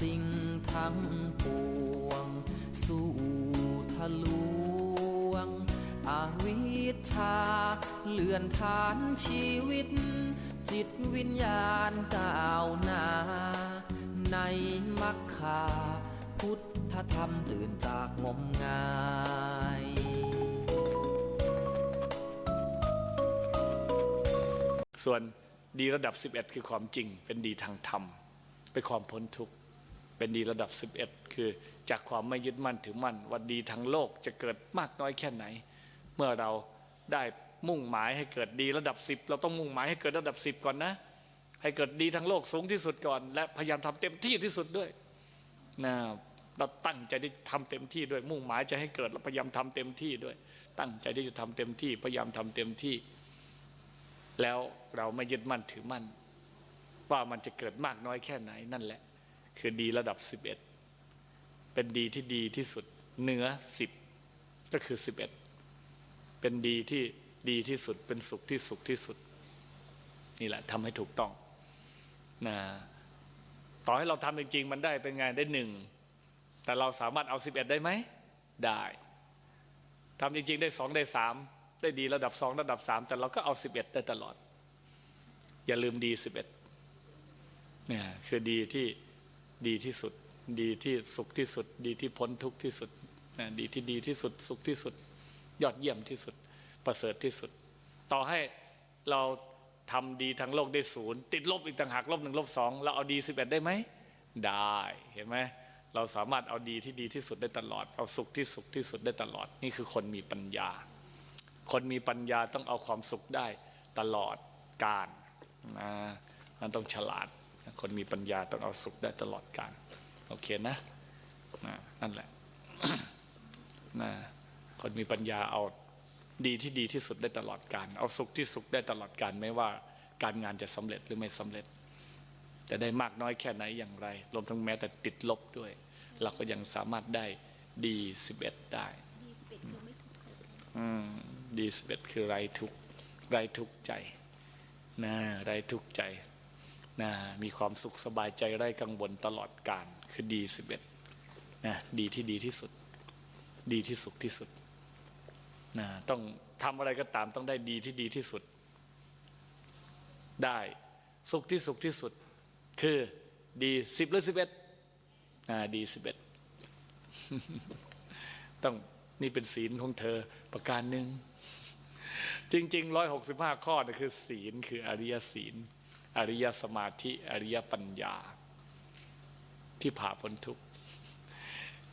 สิ่งทั้งปวง สู่ทะลวง อวิชชาเลื่อนฐานชีวิต จิตวิญญาณก้าวหน้า ในมรรคา พุทธธรรมตื่นจากงมงายส่วนดีระดับ 11 คือความจริงเป็นดีทางธรรม เป็นความพ้นทุกข์ เป็นดีระดับ 11 คือจากความไม่ยึดมั่นถือมั่นว่าดีทางโลกจะเกิดมากน้อยแค่ไหน เมื่อเราได้มุ่งหมายให้เกิดดีระดับ 10 เราต้องมุ่งหมายให้เกิดระดับ 10 ก่อนนะ ให้เกิดดีทางโลกสูงที่สุดก่อน และพยายามทำเต็มที่ที่สุดด้วยนะเราตั้งใจที่ทำเต็มที่ด้วยมุ่งหมายจะให้เกิดเราพยายามทำเต็มที่ด้วย ตั้งใจที่จะทำเต็มที่พยายามทำเต็มที่ แล้วเราไม่ยึดมั่นถือมั่นว่ามันจะเกิดมากน้อยแค่ไหนนั่นแหละ คือดีระดับ 11 เป็นดีที่ดีที่สุดเหนือ 10 ก็คือ 11 เป็นดีที่ดีที่สุด เป็นสุขที่สุขที่สุด นี่แหละทำให้ถูกต้องนะต่อให้เราทำจริงๆ มันได้เป็นไงได้หนึ่งแต่เราสามารถเอา 11 ได้ไหม ได้ทำจริงๆ ได้สองได้สามได้ดีระดับสองระดับสามแต่เราก็เอา 11 ได้ตลอด อย่าลืมดี 11เนี่ยคือดีที่ ดีที่สุด ดีที่สุขที่สุด ดีที่พ้นทุกข์ที่สุดนะดีที่ดีที่สุด สุขที่สุด ยอดเยี่ยมที่สุด ประเสริฐที่สุด ต่อให้เราทำดีทางโลกได้ศูนย์ติดลบอีกต่างหากลบหนึ่งลบสองเราเอาดีสิบเอ็ดได้ไหมได้เห็นไหมเราสามารถเอาดีที่ดีที่สุดได้ตลอด เอาสุขที่สุขที่สุดได้ตลอด นี่คือคนมีปัญญา คนมีปัญญาต้องเอาความสุขได้ตลอดการนะมันต้องฉลาด คนมีปัญญาต้องเอาสุขได้ตลอดการโอเคนะนะนั่นแหละนะคนมีปัญญาเอาดีที่ดีที่สุดได้ตลอดการ เอาสุขที่สุขได้ตลอดการไม่ว่าการงานจะสำเร็จหรือไม่สำเร็จ แต่ได้มากน้อยแค่ไหนอย่างไรรวมทั้งแม้แต่ติดลบด้วย เราก็ยังสามารถได้ดีสิบเอ็ดได้ดีเป็ดคือไม่ถูกข์เลยอืมดีสิบเอ็ดคือไรทุกข์ไรทุกข์ใจนะไรทุกข์ใจ นะมีความสุขสบายใจไร้กังวลตลอดการคือดีสิบเอ็ดนะดีที่ดีที่สุด ดีที่สุขที่สุดนะต้องทำอะไรก็ตามต้องได้ดีที่ดีที่สุด ได้สุขที่สุขที่สุด คือดีสิบหรือสิบเอ็ดนะดีสิบเอ็ดต้องนี่เป็นศีลของเธอประการหนึ่งจริงๆร้อยหกสิบห้าข้อนี่คือศีลคืออริยศีล อริยสมาธิ อริยปัญญา ที่ผ่าพ้นทุกข์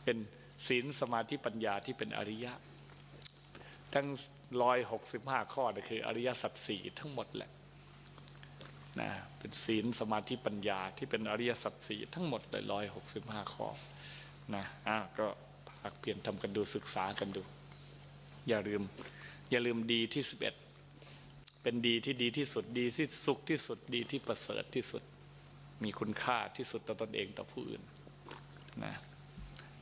เป็นศีลสมาธิปัญญาที่เป็นอริยะ ทั้งร้อยหกสิบห้าข้อนี่คือ อริยสัจสี่ทั้งหมดแหละนะเป็นศีลสมาธิปัญญาที่เป็นอริยสัจสี่ทั้งหมดเลยร้อยหกสิบห้าข้อนะอะก็พักเปลี่ยนทำกันดูศึกษากันดู อย่าลืม อย่าลืมดีที่สิบเอ็ด เป็นดีที่ดีที่สุดดีที่สุขที่สุดดีที่ประเสริฐที่สุด มีคุณค่าที่สุดต่อตนเองต่อผู้อื่นนะ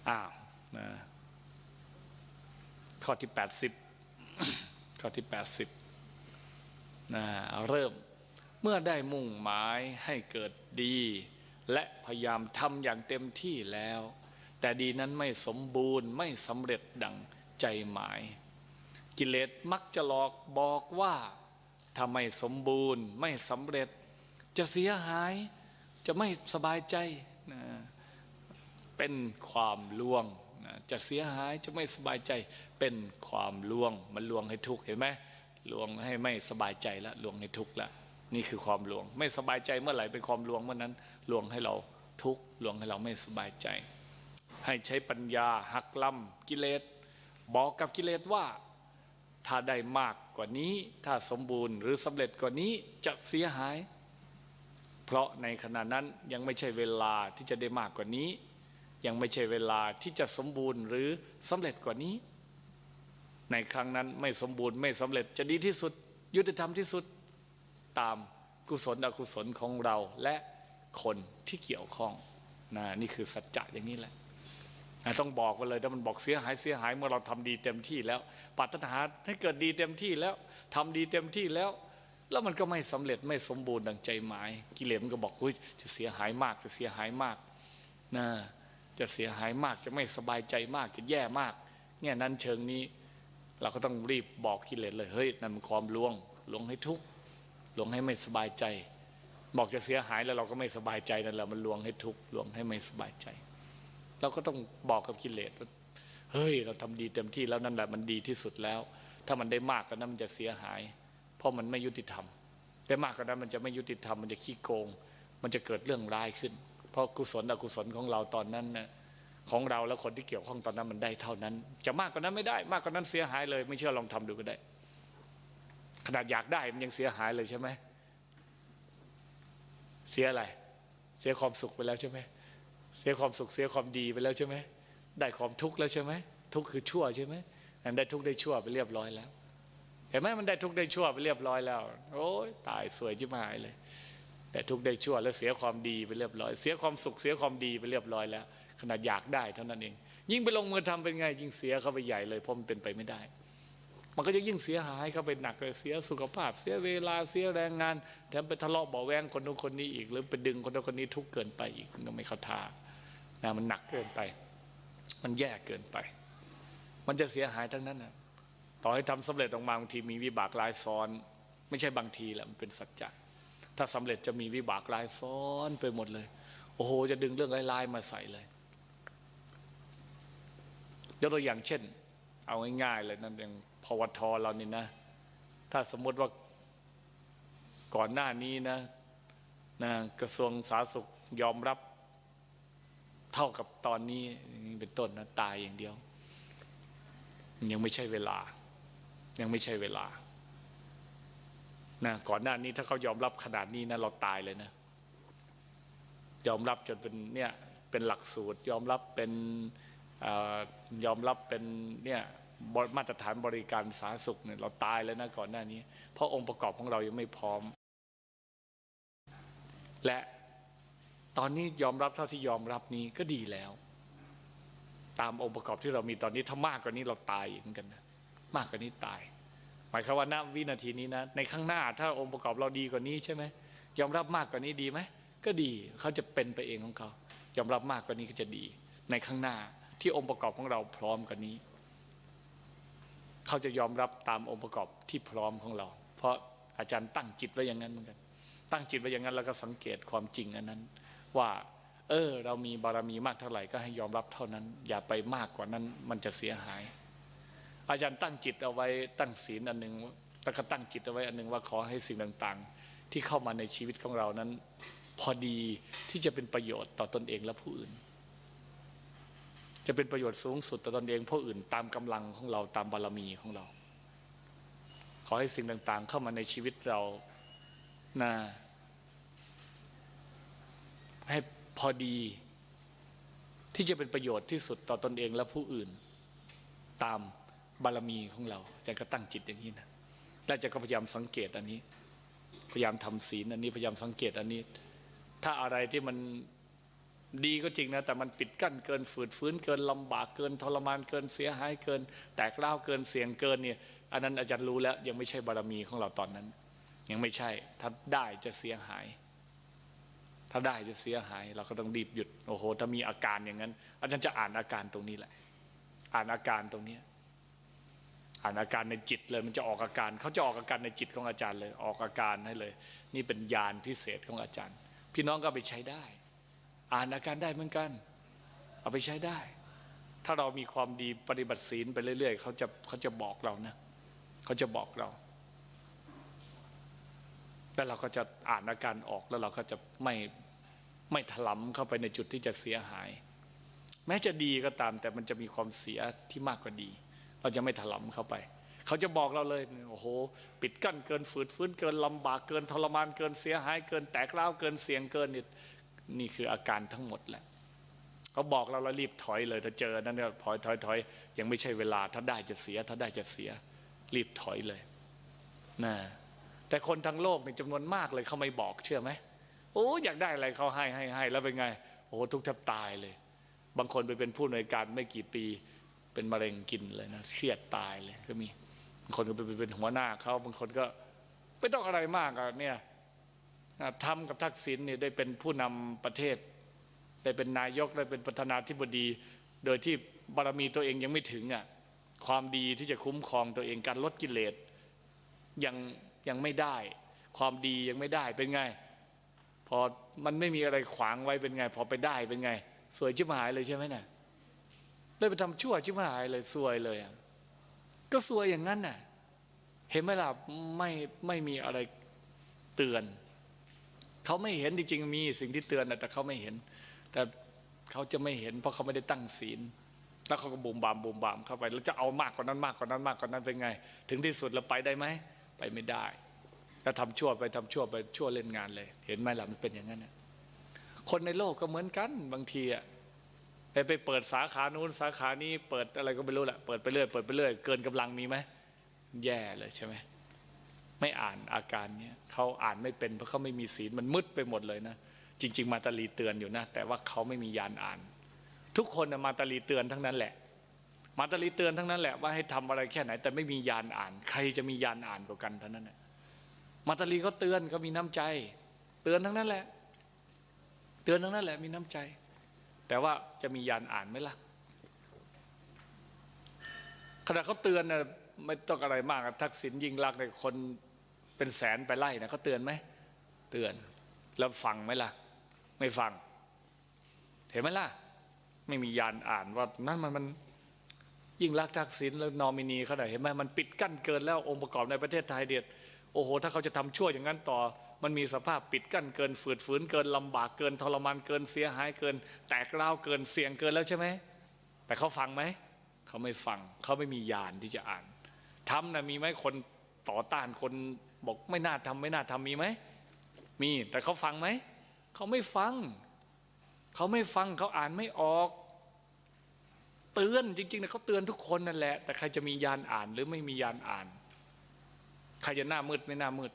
อ้าวนะข้อที่แปดสิบข้อที่แปดสิบนะเริ่มเมื่อได้มุ่งหมายให้เกิดดี และพยายามทำอย่างเต็มที่แล้ว แต่ดีนั้นไม่สมบูรณ์ไม่สำเร็จดังใจหมาย กิเลสมักจะหลอกบอกว่า ถ้าไม่สมบูรณ์ไม่สำเร็จ จะเสียหายจะไม่สบายใจนะเป็นความลวงนะจะเสียหายจะไม่สบายใจเป็นความลวง มันลวงให้ทุกข์เห็นไหมลวงให้ไม่สบายใจละลวงให้ทุกข์ละนี่คือความลวง ไม่สบายใจเมื่อไหร่เป็นความลวงเมื่อนั้นลวงให้เราทุกข์ลวงให้เราไม่สบายใจ ให้ใช้ปัญญาหักล้ำกิเลสบอกกับกิเลสว่า ถ้าได้มากกว่านี้ ถ้าสมบูรณ์หรือสำเร็จกว่านี้จะเสียหาย เพราะในขณะนั้นยังไม่ใช่เวลาที่จะได้มากกว่านี้ ยังไม่ใช่เวลาที่จะสมบูรณ์หรือสำเร็จกว่านี้ ในครั้งนั้นไม่สมบูรณ์ไม่สำเร็จจะดีที่สุด ยุติธรรมที่สุดตามกุศลอกุศลของเราและคนที่เกี่ยวข้องนะนี่คือสัจจะอย่างนี้แหละ ต้องบอกไปเลยถ้ามันบอกเสียหายเสียหายเมื่อเราทำดีเต็มที่แล้วปรารถนาให้เกิดดีเต็มที่แล้วทำดีเต็มที่แล้ว แล้วมันก็ไม่สำเร็จไม่สมบูรณ์ดังใจหมาย กิเลสมันก็บอกเฮ้ยจะเสียหายมากจะเสียหายมากนะจะเสียหายมากจะไม่สบายใจมากจะแย่มากเนี่ยนั้นเชิงนี้ เราก็ต้องรีบบอกกิเลสเลยเฮ้ยนั่นมันความลวงลวงให้ทุกข์ลวงให้ไม่สบายใจ บอกจะเสียหายแล้วเราก็ไม่สบายใจนั่นแหละมันลวงให้ทุกข์ลวงให้ไม่สบายใจ เราก็ต้องบอกกับกิเลสว่าเฮ้ย เราทำดีเต็มที่แล้วนั่นแหละมันดีที่สุดแล้ว ถ้ามันได้มากกว่านั้นมันจะเสียหาย เพราะมันไม่ยุติธรรมได้มากกว่านั้นมันจะไม่ยุติธรรมมันจะขี้โกง มันจะเกิดเรื่องร้ายขึ้น เพราะกุศลอกุศลของเราตอนนั้นนะของเราและคนที่เกี่ยวข้องตอนนั้นมันได้เท่านั้น จะมากกว่านั้นไม่ได้ มากกว่านั้นเสียหายเลย ไม่เชื่อลองทำดูก็ได้ ขนาดอยากได้มันยังเสียหายเลยใช่ไหมเสียอะไร เสียความสุขไปแล้วใช่ไหม เสียความสุขเสียความดีไปแล้วใช่ไหมได้ความทุกข์แล้วใช่ไหมทุกข์คือชั่วใช่ไหมอันได้ทุกข์ได้ชั่วไปเรียบร้อยแล้วเห็นไหมมันได้ทุกข์ได้ชั่วไปเรียบร้อยแล้ว โอ้ยตายสวยจิบหายเลย แต่ทุกข์ได้ชั่วแล้วเสียความดีไปเรียบร้อย เสียความสุขเสียความดีไปเรียบร้อยแล้ว ขนาดอยากได้เท่านั้นเอง ยิ่งไปลงมือทำเป็นไง ยิ่งเสียเข้าไปใหญ่เลยเพราะมันเป็นไปไม่ได้ มันก็จะยิ่งเสียหายเข้าไปหนักเลยเสียสุขภาพ เสียเวลาเสียแรงงานแถมไปทะเลาะเบาแวงคนนู้นคนนี้อีก หรือไปดึงคนนู้นคนนี้ทุกข์เกินไปอีกก็ไม่เข้าท่า นะมันหนักเกินไป มันแย่เกินไป มันจะเสียหายทั้งนั้นนะต่อให้ทำสำเร็จออกมาบางทีมีวิบากลายซ้อน ไม่ใช่บางทีแหละมันเป็นสัจจะถ้าสำเร็จจะมีวิบากลายซ้อนไปหมดเลย โอ้โห จะดึงเรื่องลายๆมาใส่เลยยกตัวอย่างเช่น เอาง่ายๆเลยนั่นอย่างพวทเรานี่นะ ถ้าสมมติว่าก่อนหน้านี้นะนะกระทรวงสาธารณสุขยอมรับ เท่ากับตอนนี้เป็นต้นนะตายอย่างเดียว ยังไม่ใช่เวลา ยังไม่ใช่เวลานะก่อนหน้านี้ถ้าเขายอมรับขนาดนี้นะเราตายเลยนะ ยอมรับจนเป็นเนี่ยเป็นหลักสูตร ยอมรับเป็นอยอมรับเป็นเนี่ยมาตรฐานบริการสาธารณสุขเนี่ยเราตายแล้วนะก่อนหน้านี้ เพราะองค์ประกอบของเรายังไม่พร้อม และ ตอนนี้ยอมรับเท่าที่ยอมรับนี้ก็ดีแล้ว ตามองค์ประกอบที่เรามีตอนนี้ถ้ามากกว่านี้เราตายเหมือนกันนะมากกว่านี้ตาย หมายความว่าณวินาทีนี้นะ ในข้างหน้าถ้าองค์ประกอบเราดีกว่านี้ใช่ไหมยอมรับมากกว่านี้ดีไหมก็ดีเขาจะเป็นไปเองของเขา ยอมรับมากกว่านี้ก็จะดี ในข้างหน้าที่องค์ประกอบของเราพร้อมกว่านี้ เขาจะยอมรับตามองค์ประกอบที่พร้อมของเรา เพราะอาจารย์ตั้งจิตไว้อย่างนั้นเหมือนกัน ตั้งจิตไว้อย่างนั้นแล้วก็สังเกตความจริงอันนั้น ว่า เออ เรามีบารมีมากเท่าไหร่ก็ให้ยอมรับเท่านั้น อย่าไปมากกว่านั้นมันจะเสียหาย อาจารย์ตั้งจิตเอาไว้ตั้งศีลอันหนึ่งแล้วก็ตั้งจิตเอาไว้อันหนึ่งว่าขอให้สิ่งต่างๆ ที่เข้ามาในชีวิตของเรานั้น พอดีที่จะเป็นประโยชน์ต่อตนเองและผู้อื่น จะเป็นประโยชน์สูงสุดต่อตนเองผู้อื่น ตามกำลังของเราตามบารมีของเรา ขอให้สิ่งต่างๆ เข้ามาในชีวิตเรานะ ให้พอดี ที่จะเป็นประโยชน์ที่สุดต่อตนเองและผู้อื่น ตามบารมีของเราจะก็ตั้งจิตอย่างนี้นะแล้วจะก็พยายามสังเกตอันนี้ พยายามทำศีลอันนี้พยายามสังเกตอันนี้ ถ้าอะไรที่มันดีก็จริงนะ แต่มันปิดกั้นเกินฝืดฟื้นเกินลำบากเกินทรมานเกินเสียหายเกิน แตกเล่าเกินเสียงเกินเนี่ยอันนั้นอาจารย์รู้แล้วยังไม่ใช่บารมีของเราตอนนั้น ยังไม่ใช่ถ้าได้จะเสียหาย ถ้าได้จะเสียหาย เราก็ต้องรีบหยุดโอ้โหถ้ามีอาการอย่างนั้น อาจารย์จะอ่านอาการตรงนี้แหละ อ่านอาการตรงนี้อ่านอาการในจิตเลยมันจะออกอาการเขาจะออกอาการในจิตของอาจารย์เลย ออกอาการให้เลย นี่เป็นญาณพิเศษของอาจารย์ พี่น้องก็ไปใช้ได้ อ่านอาการได้เหมือนกัน เอาไปใช้ได้ ถ้าเรามีความดีปฏิบัติศีลไปเรื่อยๆเขาจะเขาจะบอกเรานะเขาจะบอกเราแล้วเราก็จะอ่านอาการออกแล้วเราก็จะไม่ ไม่ถลำเข้าไปในจุดที่จะเสียหาย แม้จะดีก็ตาม แต่มันจะมีความเสียที่มากกว่าดี เราจะไม่ถลำเข้าไป เขาจะบอกเราเลยโอ้โห ปิดกั้นเกินฝืดฟื้นเกินลำบากเกินทรมานเกินเสียหาย เกินแตกร้าเกินเสียงเกินนี่นี่คืออาการทั้งหมดแหละเขาบอกเราเรารีบถอยเลยถ้าเจอนั้นก็ถอยถอยถอยยังไม่ใช่เวลาถ้าได้จะเสีย ถ้าได้จะเสีย รีบถอยเลยนะแต่คนทั้งโลกในจำนวนมากเลยเขาไม่บอกเชื่อไหม โอ้อยากได้อะไรเขาให้ให้ให้แล้วเป็นไง โอ้ทุกแทบตายเลย บางคนไปเป็นผู้หน่วยการไม่กี่ปี เป็นมะเร็งกินเลยนะเครียดตายเลยก็มีบางคนก็ไปเป็นหัวหน้าเขาบางคนก็ไม่ต้องอะไรมากอะเนี่ยทำกับทักษิณเนี่ยได้เป็นผู้นำประเทศ ได้เป็นนายกได้เป็นประธานาธิบดี โดยที่บารมีตัวเองยังไม่ถึงอะความดีที่จะคุ้มครองตัวเองการลดกิเลสยังยังไม่ได้ ความดียังไม่ได้เป็นไง อมันไม่มีอะไรขวางไว้เป็นไง พอไปได้เป็นไง สวยชิบหายเลยใช่ไหมน่ะได้ไปทำชั่วชิบหายเลยสวยเลยก็สวยอย่างนั้นน่ะ เห็นไหมล่ะไม่ไม่มีอะไรเตือน เขาไม่เห็นจริงๆ มีสิ่งที่เตือนนะแต่เขาไม่เห็น แต่เขาจะไม่เห็น เพราะเขาไม่ได้ตั้งศีล แล้วเขาก็บูมบามบูมบามเข้าไป แล้วจะเอามากกว่านั้นมากกว่านั้นมากกว่านั้นเป็นไง ถึงที่สุดแล้วไปได้ไหมไปไม่ได้ แล้วทำชั่วไปทำชั่วไปชั่วเล่นงานเลย เห็นไหมล่ะมันเป็นอย่างนั้นนะคนในโลกก็เหมือนกันบางทีอะไปไปเปิดสาขานู้นสาขานี้เปิดอะไรก็ไม่รู้แหละเปิดไปเรื่อยเปิดไปเรื่อยเกินกำลังมีไหมแย่เลยใช่ไหมไม่อ่านอาการเนี้ยเขาอ่านไม่เป็นเพราะเขาไม่มีศีลมันมืดไปหมดเลยนะจริง ๆ มาตาลีเตือนอยู่นะ แต่ว่าเขาไม่มียานอ่าน ทุกคนนะมาตาลีเตือนทั้งนั้นแหละ มาตาลีเตือนทั้งนั้นแหละว่าให้ทำอะไรแค่ไหน แต่ไม่มียานอ่าน ใครจะมียานอ่านกว่ากันเท่านั้นนะ มาตลีก็เตือนก็มีน้ำใจ เตือนทั้งนั้นแหละ เตือนทั้งนั้นแหละมีน้ำใจ แต่ว่าจะมียานอ่านไหมล่ะขณะเขาเตือนนะไม่ต้องอะไรมากทักษิณยิงลักษณ์เนี่ยคนเป็นแสนไปไล่นะเขาเตือนไหมเตือน แล้วฟังไหมล่ะ ไม่ฟัง เห็นไหมล่ะ ไม่มียานอ่านว่านั่นมันมันยิ่งรักทักษิณแล้วนอมินีเขาไหนเห็นไหมมันปิดกั้นเกินแล้วองค์ประกอบในประเทศไทยเดียด โอ้โห ถ้าเขาจะทำชั่วอย่างนั้นต่อ มันมีสภาพปิดกั้นเกินฝืดฝืนเกินลำบากเกินทรมานเกินเสียหายเกิน แตกร้าเกินเสี่ยงเกินแล้วใช่ไหมแต่เขาฟังไหมเขาไม่ฟังเขาไม่มียานที่จะอ่านทำนะมีไหมคนต่อต้านคนบอกไม่น่าทำไม่น่าทำมีไหมมีแต่เขาฟังไหมเขาไม่ฟังเขาไม่ฟังเขาอ่านไม่ออก เตือนจริงๆนะเขาเตือนทุกคนนั่นแหละ แต่ใครจะมียานอ่านหรือไม่มียานอ่าน ใครจะหน้ามืดไม่หน้ามืด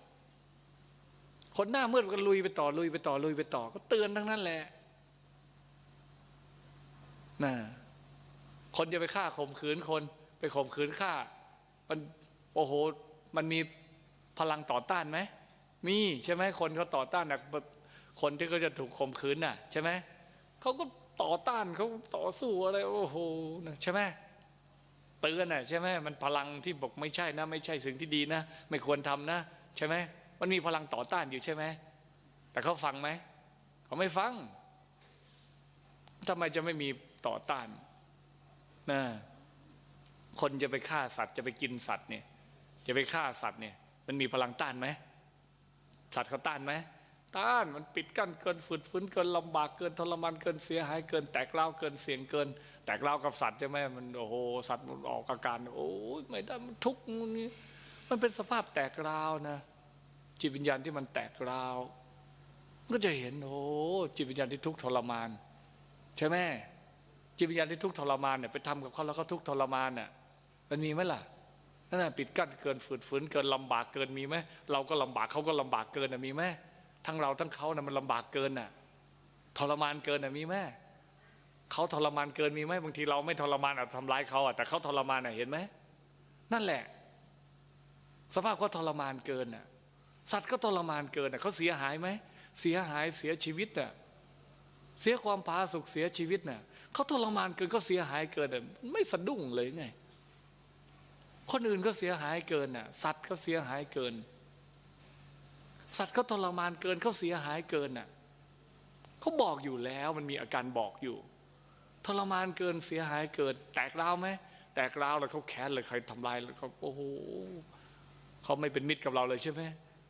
คนหน้ามืดก็ลุยไปต่อลุยไปต่อลุยไปต่อ ก็เตือนทั้งนั้นแหละนะคนจะไปฆ่าข่มขืนคน ไปข่มขืนฆ่า มันโอ้โหมันมีพลังต่อต้านไหมมีใช่ไหมคนเขาต่อต้านนะคนที่เขาจะถูกข่มขืนน่ะ ใช่ไหมเขาก็ต่อต้านเขาต่อสู้อะไรโอ้โหนะใช่ไหม เตือนน่ะใช่ไหมมันพลังที่บอกไม่ใช่นะ ไม่ใช่สิ่งที่ดีนะ ไม่ควรทำนะ ใช่ไหมมันมีพลังต่อต้านอยู่ใช่ไหมแต่เขาฟังไหมเขาไม่ฟังทำไมจะไม่มีต่อต้านนะคนจะไปฆ่าสัตว์จะไปกินสัตว์เนี่ย จะไปฆ่าสัตว์เนี่ย มันมีพลังต้านไหมสัตว์เขาต้านไหมต้านมันปิดกั้นเกินฝืดฝืนเกินลำบากเกินทรมานเกินเสียหายเกินแตกเล่าเกินเสียงเกิน แตกเล่ากับสัตว์ใช่ไหมมันโอ้โหสัตว์มันออกอาการโอ้ยไม่ได้มันทุกข์นี่มันเป็นสภาพแตกราวนะจิตวิญญาณที่มันแตกราวก็จะเห็นโอ้จิตวิญญาณที่ทุกข์ทรมาน ใช่ไหมจิตวิญญาณที่ทุกข์ทรมานเนี่ยไปทำกับเขาแล้วเขาทุกข์ทรมานเนี่ยมันมีไหมล่ะนั่นน่ะปิดกั้นเกินฝืดฝืนเกินลำบากเกินมีไหมเราก็ลำบากเขาก็ลำบากเกินน่ะมีไหมทั้งเราทั้งเขาน่ะมันลำบากเกินน่ะทรมานเกินน่ะมีไหม เขาทรมานเกินมีไหมบางทีเราไม่ทรมานอาจทำร้ายเขาอะแต่เขาทรมานน่ะเห็นไหมนั่นแหละ สภาพเขาทรมานเกินน่ะ สัตว์ก็ทรมานเกินน่ะเขาเสียหายไหมเสียหายเสียชีวิตน่ะเสียความผาสุกเสียชีวิตน่ะเขาทรมานเกินเขาเสียหายเกินไม่สะดุ้งเลยไง คนอื่นก็เสียหายเกินน่ะ สัตว์ก็เสียหายเกิน สัตว์ก็ทรมานเกินเขาเสียหายเกินน่ะเขาบอกอยู่แล้วมันมีอาการบอกอยู่ ทรมานเกินเสียหายเกินแตกร้าวไหมแตกร้าวแล้วเขาแค้นเลยใครทำลายแล้วเขาโอ้โหเขาไม่เป็นมิตรกับเราเลยใช่ไหม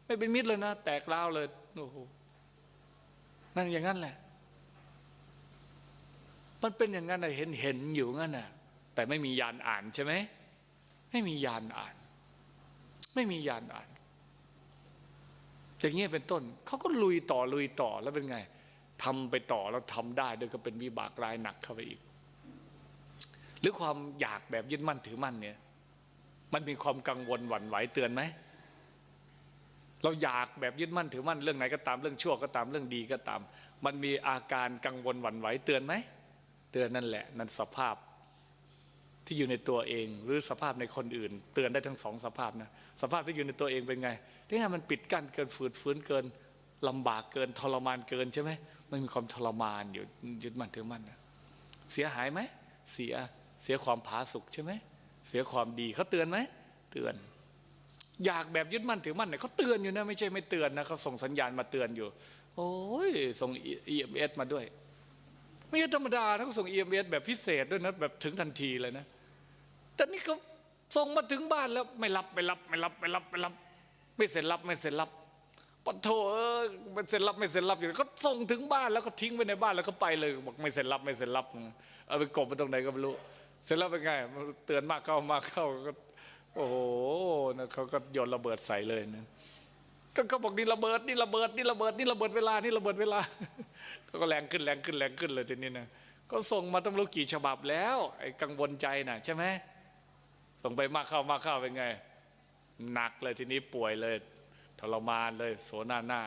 ไม่เป็นมิตรเลยนะแตกร้าวเลยโอ้โหนั่นอย่างนั้นแหละ มันเป็นอย่างนั้นเห็นเห็นอยู่งั้นน่ะ แต่ไม่มียานอ่านใช่ไหมไม่มียานอ่าน ไม่มียานอ่านอย่างเงี้ยเป็นต้นเขาก็ลุยต่อลุยต่อแล้วเป็นไง ทำไปต่อแล้วทำได้โดยก็เป็นวิบากรายหนักเข้าไปอีก หรือความอยากแบบยึดมั่นถือมั่นเนี่ย มันมีความกังวลหวั่นไหวเตือนไหมเราอยากแบบยึดมั่นถือมั่นเรื่องไหนก็ตามเรื่องชั่วก็ตามเรื่องดีก็ตาม มันมีอาการกังวลหวั่นไหวเตือนไหมเตือนนั่นแหละ นั่นสภาพที่อยู่ในตัวเอง หรือสภาพในคนอื่น เตือนได้ทั้งสองสภาพนะสภาพที่อยู่ในตัวเองเป็นไงที่ไงมันปิดกั้นเกินฝืดฝืนเกินลำบากเกินทรมานเกินใช่ไหม มันมีความทรมานอยู่ยึดมั่นถือมั่นเสียหายไหมเสียเสียความผาสุกใช่ไหมเสียความดีเขาเตือนไหมเตือน อยากแบบยึดมั่นถือมั่นเนี่ยเขาเตือนอยู่นะไม่ใช่ไม่เตือนนะเขาส่งสัญญาณมาเตือนอยู่ โอ้ยส่ง EMS มเอสมาด้วย ไม่ใช่ธรรมดานะเขาส่ง EMS แบบพิเศษด้วยนะแบบถึงทันทีเลยนะแต่นี่เขาส่งมาถึงบ้านแล้วไม่รับไม่รับไม่รับไม่รับไม่รับ ไม่เสร็จรับไม่เสร็จรับ ปะโถเออไม่เสร็จรับไม่เสร็จรับอยู่เขาส่งถึงบ้านแล้วก็ทิ้งไว้ในบ้านแล้วก็ไปเลยบอกไม่เสร็จรับไม่เสร็จรับเอาไปกบไปตรงไหนก็ไม่รู้เสร็จแล้วเป็นไงเตือนมากเข้ามากเข้าก็โอ้โหนะเขาก็โยนระเบิดใส่เลยนะก็เขาบอกนี่ระเบิดนี่ระเบิดนี่ระเบิดนี่ระเบิดเวลานี่ระเบิดเวลาก็แรงขึ้นแรงขึ้นแรงขึ้นเลยทีนี้นะก็ส่งมาต้องรู้กี่ฉบับแล้วไอ้กังวลใจน่ะใช่ไหมส่งไปมากเข้ามากเข้าเป็นไงหนักเลยทีนี้ป่วยเลย ทรมานเลยโสนาหน้า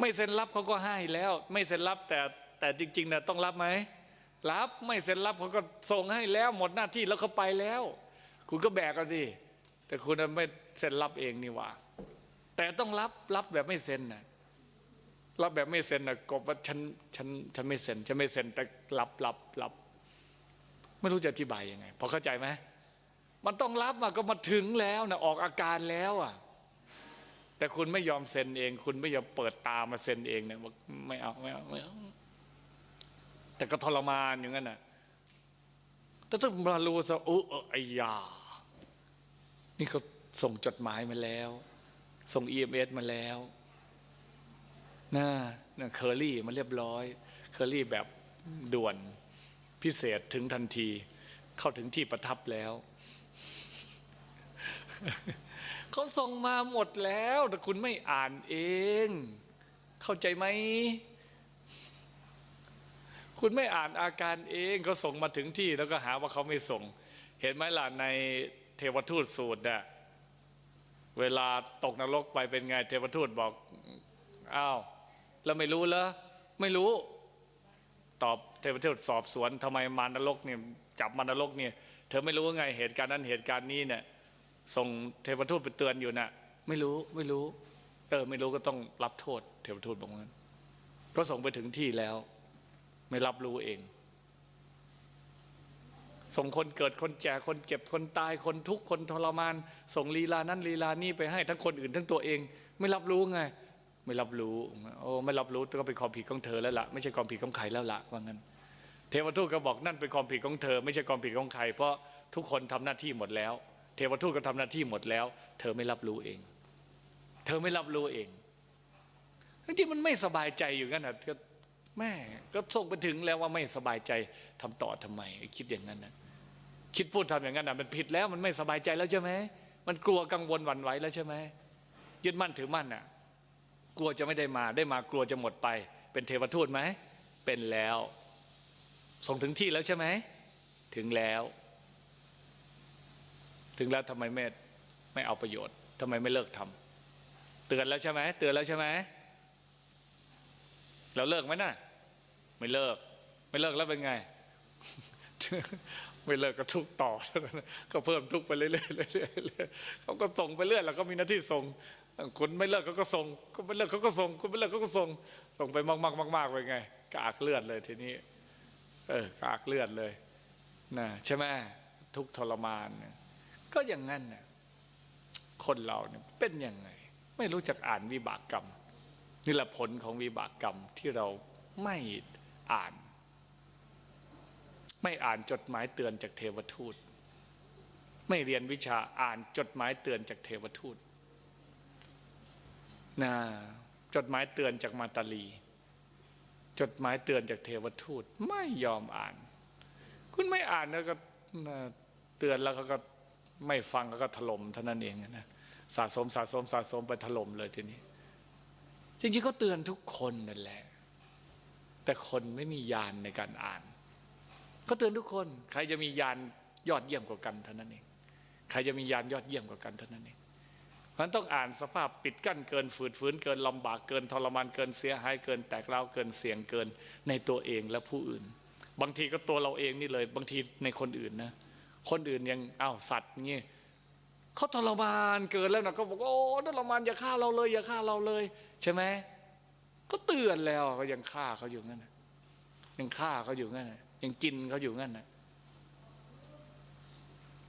ไม่เซ็นรับเขาก็ให้แล้ว ไม่เซ็นรับแต่แต่จริงๆนะต้องรับไหมรับไม่เซ็นรับเขาก็ส่งให้แล้วหมดหน้าที่แล้วเขาไปแล้ว คุณก็แบกกันสิแต่คุณไม่เซ็นรับเองนี่หว่า แต่ต้องรับรับแบบไม่เซ็นนะรับแบบไม่เซ็นนะกบว่าฉันฉันฉันไม่เซ็นฉันไม่เซ็นแต่รับรับรับไม่รู้จะอธิบายยังไงพอเข้าใจไหม มันต้องรับมาก็มาถึงแล้วนะออกอาการแล้วอะ แต่คุณไม่ยอมเซ็นเอง คุณไม่ยอมเปิดตามาเซ็นเองเนี่ยบอกไม่เอาไม่เอาไม่เอาแต่ก็ทรมานอย่างนั้นน่ะแต่ต้องมารู้ซะโอ้เออไอ้ยา นี่เขาส่งจดหมายมาแล้ว ส่ง EMS มาแล้วน่าเคอรี่มาเรียบร้อย เคอรี่แบบด่วนพิเศษถึงทันที เข้าถึงที่ประทับแล้ว เขาส่งมาหมดแล้ว แต่คุณไม่อ่านเอง เข้าใจไหม คุณไม่อ่านอาการเองเขาส่งมาถึงที่แล้วก็หาว่าเขาไม่ส่ง เห็นไหมล่ะในเทวทูตสูตรน่ะเวลาตกนรกไปเป็นไงเทวทูตบอกอ้าวแล้วไม่รู้เหรอไม่รู้ ตอบเทวทูตสอบสวนทำไมมารนรกเนี่ยจับมารนรกเนี่ย เธอไม่รู้ว่าไงเหตุการณ์นั้นเหตุการณ์นี้เนี่ย ส่งเทวทูตไปเตือนอยู่น่ะ ไม่รู้ไม่รู้ เออ ไม่รู้ก็ต้องรับโทษ เทวทูตบอกงั้น ก็ส่งไปถึงที่แล้ว ไม่รับรู้เอง ส่งคนเกิดคนแก่คนเจ็บคนตายคนทุกข์คนทรมาน ส่งลีลานั้นลีลานี้ไปให้ทั้งคนอื่นทั้งตัวเอง ไม่รับรู้ไง ไม่รับรู้โอ้ไม่รับรู้ก็เป็นความผิดของเธอแล้วล่ะไม่ใช่ความผิดของใครแล้วล่ะว่างั้นเทวทูตก็บอกนั่นเป็นความผิดของเธอ ไม่ใช่ความผิดของใครเพราะทุกคนทำหน้าที่หมดแล้ว เทวทูตก็ทำหน้าที่หมดแล้ว เธอไม่รับรู้เอง เธอไม่รับรู้เองที่มันไม่สบายใจอยู่กันนะก็แม่ก็ส่งไปถึงแล้วว่าไม่สบายใจทำต่อทำไม คิดอย่างนั้นนะคิดพูดทำอย่างนั้นนะมันผิดแล้วมันไม่สบายใจแล้วใช่ไหมมันกลัวกังวลหวั่นไหวแล้วใช่ไหมยึดมั่นถือมั่นน่ะ กลัวจะไม่ได้มาได้มากลัวจะหมดไป เป็นเทวทูตไหมเป็นแล้ว ส่งถึงที่แล้วใช่ไหมถึงแล้ว ถึงแล้วทำไมไม่ไม่เอาประโยชน์ทำไมไม่เลิกทำเตือนแล้วใช่ไหมเตือนแล้วใช่ไหมเราเลิกไหมน่ะไม่เลิก ไม่เลิกแล้วเป็นไง ไม่เลิกก็ทุกต่อก็เพิ่มทุกไปเรื่อยๆเรื่อยๆเขาก็ส่งไปเรื่อยแล้วก็มีหน้าที่ส่งคนไม่เลิกเขาก็ส่งคนไม่เลิกเขาก็ส่งคนไม่เลิกเขาก็ส่งส่งไปมากๆมากๆไปไงกากเลือดเลยทีนี้ เออกากเลือดเลยนะใช่ไหมทุกทรมานเนี่ย ก็อย่างนั้นน่ะคนเราเนี่ยเป็นยังไง ไม่รู้จักอ่านวิบากกรรม นี่แหละผลของวิบากกรรมที่เราไม่อ่าน ไม่อ่านจดหมายเตือนจากเทวทูต ไม่เรียนวิชาอ่านจดหมายเตือนจากเทวทูตนะจดหมายเตือนจากมาตาลี จดหมายเตือนจากเทวทูตไม่ยอมอ่าน คุณไม่อ่านแล้วก็เตือนแล้วเขาก็ ไม่ฟังแล้วก็ถล่มเท่านั้นเองนะสะสมสะสมสะสมไปถล่มเลยทีนี้ จริงๆก็เตือนทุกคนนั่นแหละ แต่คนไม่มียานในการอ่าน ก็เตือนทุกคน ใครจะมียานยอดเยี่ยมกว่ากันเท่านั้นเอง ใครจะมียานยอดเยี่ยมกว่ากันเท่านั้นเองมันต้องอ่านสภาพปิดกั้นเกินฝืดฝืนเกินลำบากเกินทรมานเกินเสียหายเกินแตกเล้าเกินเสี่ยงเกินในตัวเองและผู้อื่น บางทีก็ตัวเราเองนี่เลย บางทีในคนอื่นนะ คนอื่นยังอ้าวสัตว์เงี้ยเขาทรมานเกินแล้วนะก็บอกโอ้ทรมานอย่าฆ่าเราเลย อย่าฆ่าเราเลย ใช่ไหมก็เตือนแล้วก็ยังฆ่าเขาอยู่งั้นนะยังฆ่าเขาอยู่งั้นนะยังกินเขาอยู่งั้นนะ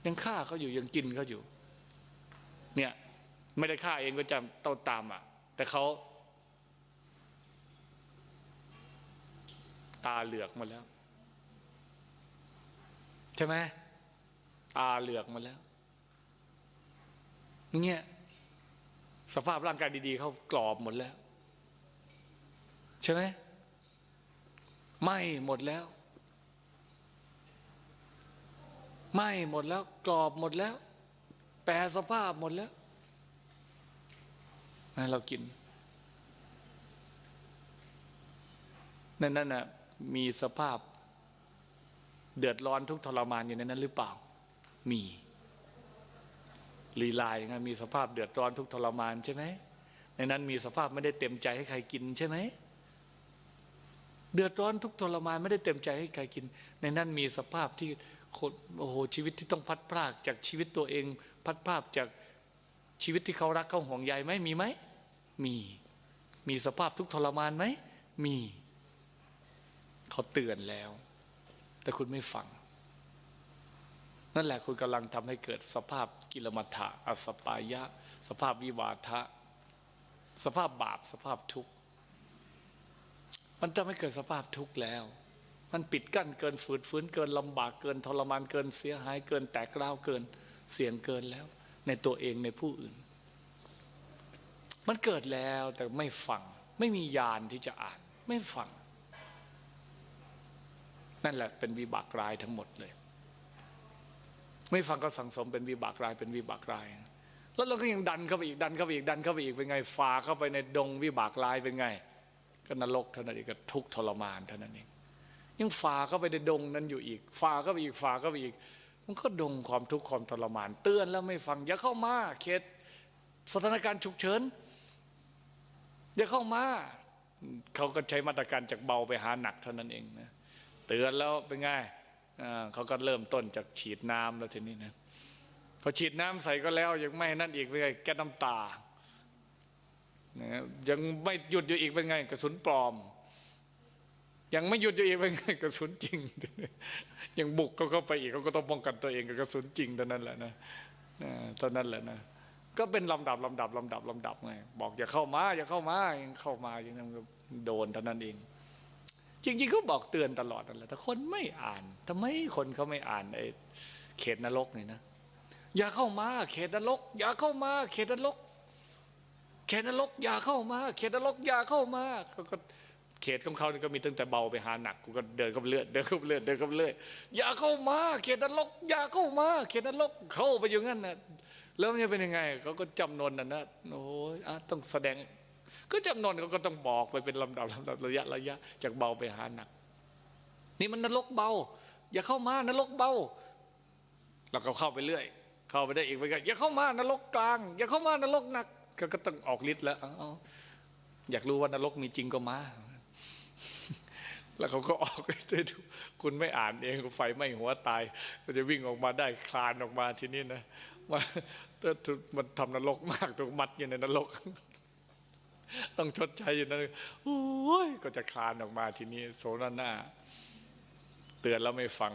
ยังฆ่าเขาอยู่ยังกินเขาอยู่ เนี่ย ไม่ได้ฆ่าเองก็จะต้องตามอะ แต่เขาตาเหลือกหมาแล้ว ใช่ไหม ตาเหลือกมาแล้วเนี่ยสภาพร่างกายดี ๆเขากรอบหมดแล้ว ใช่ไหมไม่หมดแล้ว ไม่หมดแล้ว กรอบหมดแล้ว แปรสภาพหมดแล้วนะเรากินในนั้นน่ะมีสภาพ เดือดร้อนทุกทรมานอยู่ในนั้นหรือเปล่า มีลีลายงมีสภาพเดือดร้อนทุกทรมานใช่ไหมในนั้นมีสภาพไม่ได้เต็มใจให้ใครกินใช่ไหมเดือดร้อนทุกทรมานไม่ได้เต็มใจให้ใครกิน ในนั้นมีสภาพที่คนโอ้โหชีวิตที่ต้องพัดพรากจากชีวิตตัวเอง พัดพรากจากชีวิตที่เขารักเขาห่วงใยไหมมีไหมมีมีสภาพทุกทรมานไหมมี เขาเตือนแล้ว แต่คุณไม่ฟัง นั่นแหละคุณกำลังทำให้เกิดสภาพกิลมัฏฐะอสปายะ สภาพวิวาทะ สภาพบาปสภาพทุกข์ มันจะไม่เกิดสภาพทุกข์แล้ว มันปิดกั้นเกินฝืดฟื้นเกินลำบากเกินทรมานเกินเสียหายเกินแตกร้าวเกินเสี่ยงเกินแล้ว ในตัวเองในผู้อื่น มันเกิดแล้วแต่ไม่ฟัง ไม่มียานที่จะอ่าน ไม่ฟัง นั่นแหละเป็นวิบากรายทั้งหมดเลย ไม่ฟังก็สังสมเป็นวิบากรายเป็นวิบากราย แล้วเราก็ยังดันเข้าไปอีกดันเข้าไปอีกดันเข้าไปอีกเป็นไงฝ่าเข้าไปในดงวิบากรายเป็นไง ก็นรกเท่านั้นเองก็ทุกทรมานเท่านั้นเองยังฝ่าเข้าไปในดงนั้นอยู่อีกฝ่าเข้าไปอีกฝ่าเข้าไปอีก มันก็ดงความทุกข์ความทรมาน เตือนแล้วไม่ฟังอย่าเข้ามาเขตสถานการณ์ฉุกเฉินอย่าเข้ามาเขาก็ใช้มาตรการจากเบาไปหาหนักเท่านั้นเองนะเตือนแล้วเป็นไง เขาก็เริ่มต้นจากฉีดน้ำแล้วทีนี้นะพอฉีดน้ำใส่ก็แล้วยังไม่นั่นอีกเป็นไงแก้น้ำตานะยังไม่หยุดอยู่อีกเป็นไงกระสุนปลอม ยังไม่หยุดอยู่อีกเป็นไงกระสุนจริง ยังบุกเขาเข้าไปอีกเขาก็ต้องป้องกันตัวเองกับกระสุนจริงเท่านั้นแหละนะตอนนั้นแหละนะก็เป็นลำดับลำดับลำดับลำดับไงบอกอย่าเข้ามาอย่าเข้ามายังเข้ามาอย่างนั้นก็โดนเท่านั้นเอง จริงๆเขาบอกเตือนตลอดนั่นแหละแต่คนไม่อ่านทำไมคนเขาไม่อ่านไอ้เขตนรกนี่นะอย่าเข้ามาเขตนรก อย่าเข้ามาเขตนรก เขตนรก อย่าเข้ามาเขตนรกอย่าเข้ามาเขาก็เขตของเขาก็มีตั้งแต่เบาไปหาหนักกูก็เดินเข้าเลือดเดินเข้าเลือดเดินเข้าเลือดอย่าเข้ามาเขตนรกอย่าเข้ามาเขตนรกเข้าไปอย่างนั้นนะแล้วมันจะเป็นยังไงเขาก็จำนวนนั่นนะโอ้ยต้องแสดง ก็จำนวนเขาก็ต้องบอกไปเป็นลำดับลำดับระยะระยะ จากเบาไปหาหนัก นี่มันนรกเบา อย่าเข้ามานรกเบาเราก็เข้าไปเรื่อย เข้าไปได้อีกไปก็อย่าเข้ามานรกกลาง อย่าเข้ามานรกหนัก ก็ก็ต้องออกฤทธิ์แล้วอยากรู้ว่านรกมีจริงก็มาแล้วเขาก็ออกไปดูคุณไม่อ่านเองไฟไหม้หัวตายก็จะวิ่งออกมาได้คลานออกมาทีนี้นะว่ามันทำนรกมากถูกมัดอยู่ในนรก ต้องชดใช้อยู่นั่นโอ้ยก็จะคลานออกมาทีนี้ โสหน้าหน้า เตือนแล้วไม่ฟัง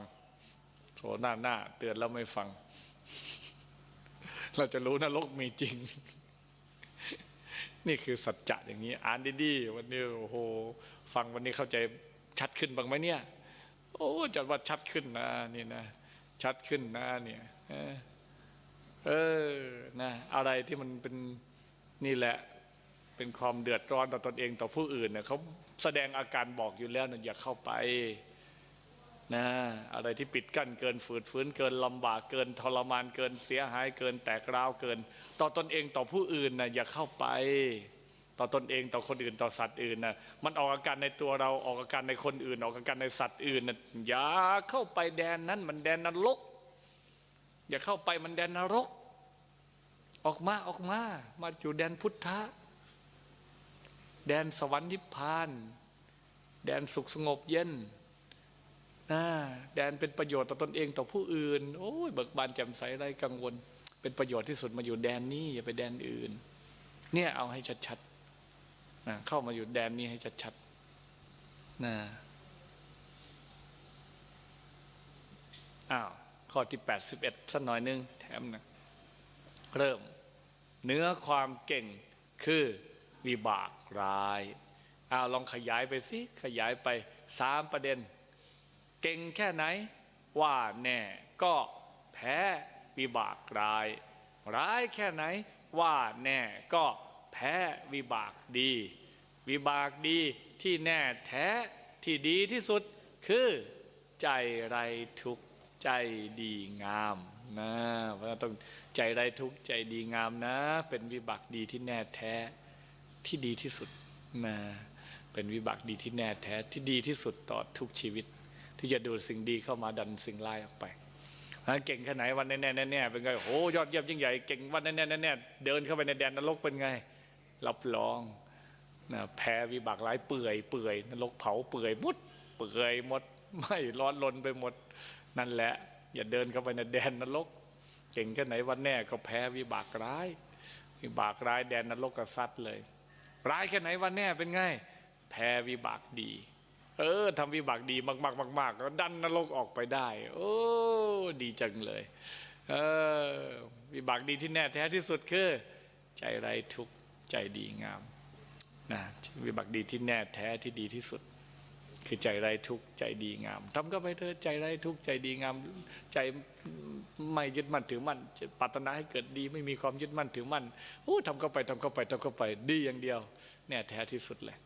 โสหน้าหน้า เตือนแล้วไม่ฟัง เราจะรู้นรกมีจริง นี่คือสัจจะอย่างนี้ อ่านดีๆวันนี้โอ้โหฟังวันนี้เข้าใจชัดขึ้นบ้างไหมเนี่ย โอ้จัดว่าชัดขึ้นนะนี่นะชัดขึ้นนะเนี่ยเออนะอะไรที่มันเป็นนี่แหละ เป็นความเดือดร้อนต่อตนเองต่อผู้อื่นเนี่ยเขาแสดงอาการบอกอยู่แล้วนะอย่าเข้าไปนะอะไรที่ปิดกั้นเกินฝืดฟื้นเกินลำบากเกินทรมานเกินเสียหายเกินแตกร้าวเกิน ต่อตนเองต่อผู้อื่นนะอย่าเข้าไป ต่อตนเองต่อคนอื่นต่อสัตว์อื่นนะมันออกอาการในตัวเราออกอาการในคนอื่น ออกอาการในสัตว์อื่นนะอย่าเข้าไปแดนนั้นมันแดนนรกอย่าเข้าไปมันแดนนรก ออกมาออกมา มาอยู่แดนพุทธะ แดนสวรรค์นิพพาน แดนสุขสงบเย็นนะแดนเป็นประโยชน์ต่อตนเองต่อผู้อื่น โอ้ยเบิกบานแจ่มใสไรกังวล เป็นประโยชน์ที่สุดมาอยู่แดนนี้อย่าไปแดนอื่น เนี่ยเอาให้ชัดๆนะเข้ามาอยู่แดนนี้ให้ชัดๆนะอ้าวข้อที่ 81สักหน่อยนึงแถมนะเริ่ม เนื้อความเก่งคือ วิบากร้ายอ้าวลองขยายไปสิขยายไปสามประเด็น เก่งแค่ไหน ว่าแน่ก็แพ้วิบากร้าย ร้ายแค่ไหน ว่าแน่ก็แพ้วิบากดี วิบากดีที่แน่แท้ที่ดีที่สุดคือใจไรทุกใจดีงามนะเพราะฉะนั้นต้องใจไรทุกใจดีงามนะ เป็นวิบากดีที่แน่แท้ ที่ดีที่สุดนะเป็นวิบากดีที่แน่แท้ที่ดีที่สุดต่อทุกชีวิต ที่จะดูดสิ่งดีเข้ามาดันสิ่งร้ายออกไปเก่งแค่ไหนวันแน่แน่แน่เป็นไงโอ้ยอดเยี่ยมยิ่งใหญ่เก่งวันแน่แน่แน่เดินเข้าไปในแดนนรกเป็นไง รับรองนะแพ้วิบากร้ายเปื่อยเปื่อยนรกเผาเปื่อยมุดเปื่อยหมดไม่ร้อนลนไปหมดนั่นแหละ อย่าเดินเข้าไปในแดนนรกเก่งแค่ไหนวันแน่ก็แพ้วิบากร้ายวิบากร้ายแดนนรกก็ซัดเลย ร้ายแค่ไหนวันแน่เป็นไงแพ้วิบากดี เออทำวิบากดีมากๆมากๆแล้วดันนรกออกไปได้ โอ้ดีจังเลย เออวิบากดีที่แน่แท้ที่สุดคือ ใจไรทุกใจดีงามนะวิบากดีที่แน่แท้ที่ดีที่สุด คือใจไรทุกข์ใจดีงามทำก็ไปเถอะใจไรทุกข์ใจดีงาม ใจไม่ยึดมั่นถือมั่นปรารถนาให้เกิดดีไม่มีความยึดมั่นถือมั่นโอ้ทำก็ไปทำก็ไปทำก็ไปดีอย่างเดียวเนี่ยแท้ที่สุดเลย